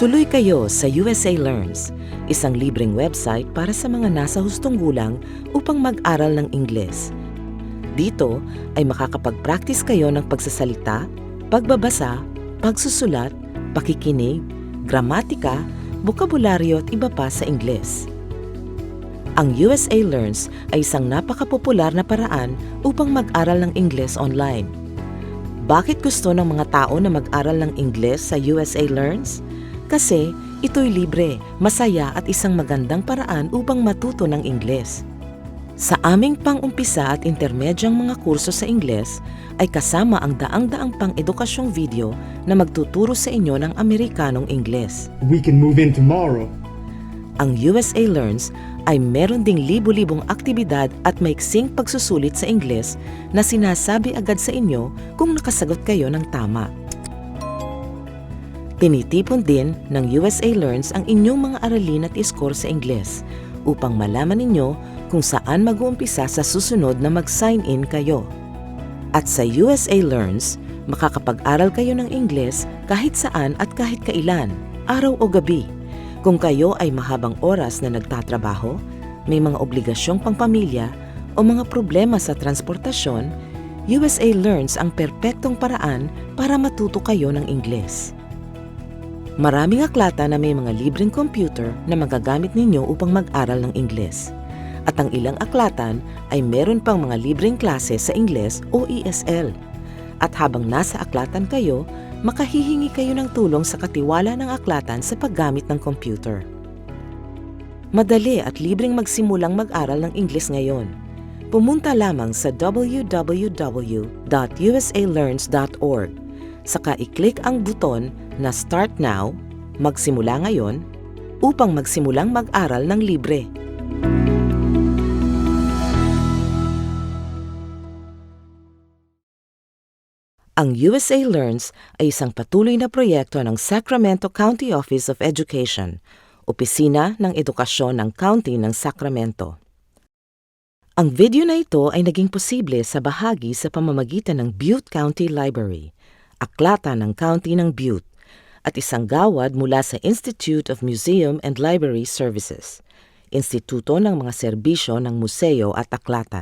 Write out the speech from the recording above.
Tuloy kayo sa USA Learns, isang libreng website para sa mga nasa hustong gulang upang mag-aral ng Ingles. Dito ay makakapag-practice kayo ng pagsasalita, pagbabasa, pagsusulat, pakikinig, gramatika, bokabularyo at iba pa sa Ingles. Ang USA Learns ay isang napakapopular na paraan upang mag-aral ng Ingles online. Bakit gusto ng mga tao na mag-aral ng Ingles sa USA Learns? Kasi ito'y libre, masaya at isang magandang paraan upang matuto ng Ingles. Sa aming pang-umpisa at intermedyang mga kurso sa Ingles ay kasama ang daang-daang pang-edukasyong video na magtuturo sa inyo ng Amerikanong Ingles. we can move in tomorrow. Ang USA Learns ay meron ding libo-libong aktibidad at maiksing pagsusulit sa Ingles na sinasabi agad sa inyo kung nakasagot kayo ng tama. Tinitipon din ng USA Learns ang inyong mga aralin at score sa Ingles upang malaman ninyo kung saan mag-uumpisa sa susunod na mag-sign in kayo. At sa USA Learns, makakapag-aral kayo ng Ingles kahit saan at kahit kailan, araw o gabi. Kung kayo ay mahabang oras na nagtatrabaho, may mga obligasyong pangpamilya o mga problema sa transportasyon, USA Learns ang perpektong paraan para matuto kayo ng Ingles. Maraming aklata na may mga libreng computer na magagamit ninyo upang mag-aral ng Ingles. At ang ilang aklatan ay meron pang mga libreng klase sa Ingles o ESL. At habang nasa aklatan kayo, makahihingi kayo ng tulong sa katiwala ng aklatan sa paggamit ng computer. Madali at libreng magsimulang mag-aral ng Ingles ngayon. Pumunta lamang sa www.usalearns.org. Saka i-click ang buton na Start Now, Magsimula Ngayon, upang magsimulang mag-aral ng libre. Ang USA Learns ay isang patuloy na proyekto ng Sacramento County Office of Education, opisina ng edukasyon ng County ng Sacramento. Ang video na ito ay naging posible sa bahagi sa pamamagitan ng Butte County Library, aklata ng County ng Butte, at isang gawad mula sa Institute of Museum and Library Services, Instituto ng mga Serbisyo ng Museo at Aklatan.